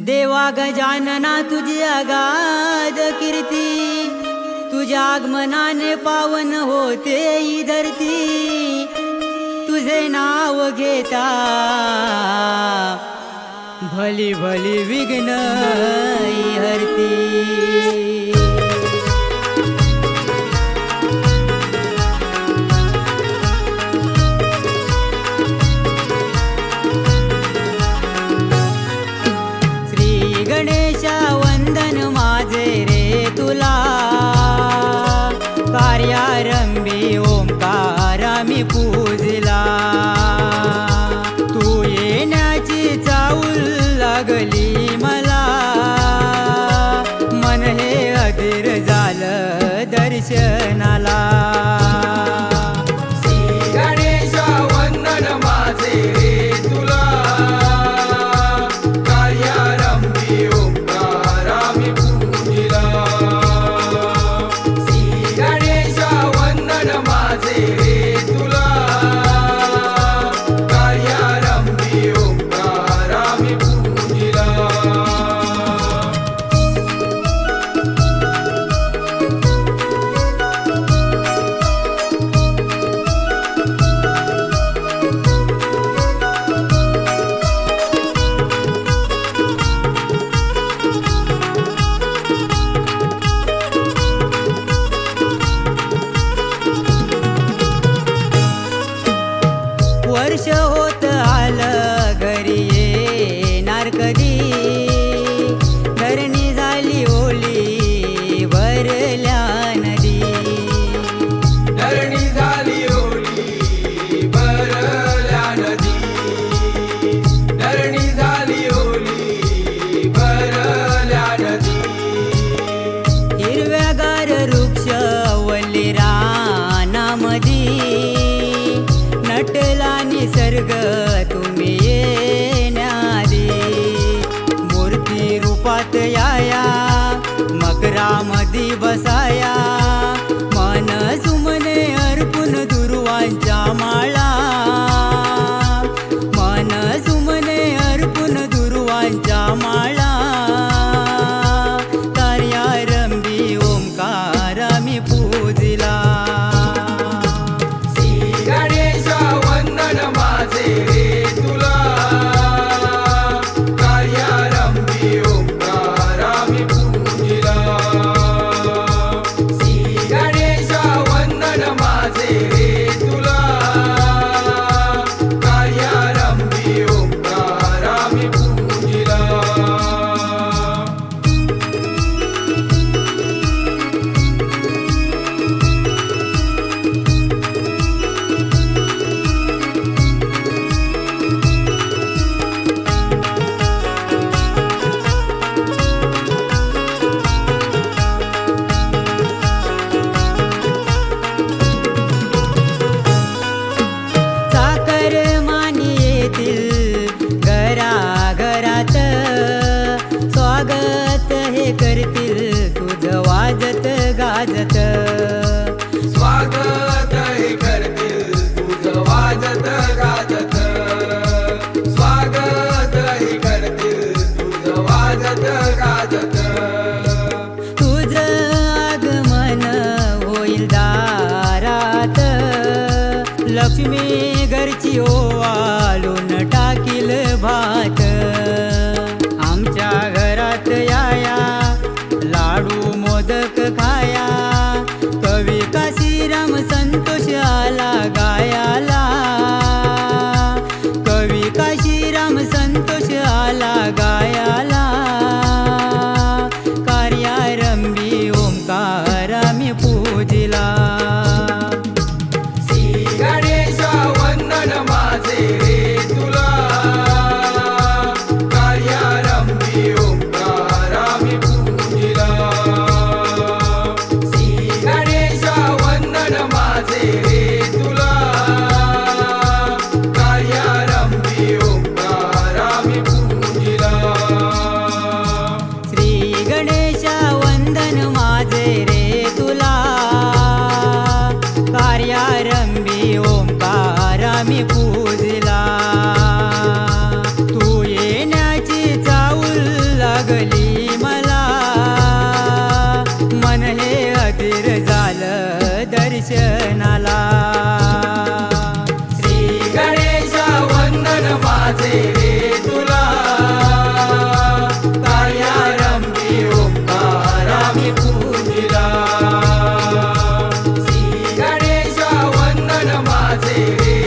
देवा गजानना तुझी अगाध कीर्ती. तुझ्या आगमनाने पावन होते ही धरती. तुझे नाव घेता. भली भली विघ्न हरती. गणेशा वंदन माझे रे तुला. कार्यारंभी ओंकारा मी पूजला. तू येण्याची चाऊल लागली मला. मन हे अधीर झालं दर्शनाला. रूपात याया मकरामधी बसाया मन सुमने अर्पुन दुर्वांच्या माळा. मन सुमने अर्पुन दुर्वांच्या माळा. कार्यारंभी ओंकार मी पूजिला. Senhor, para me curar. Brasil.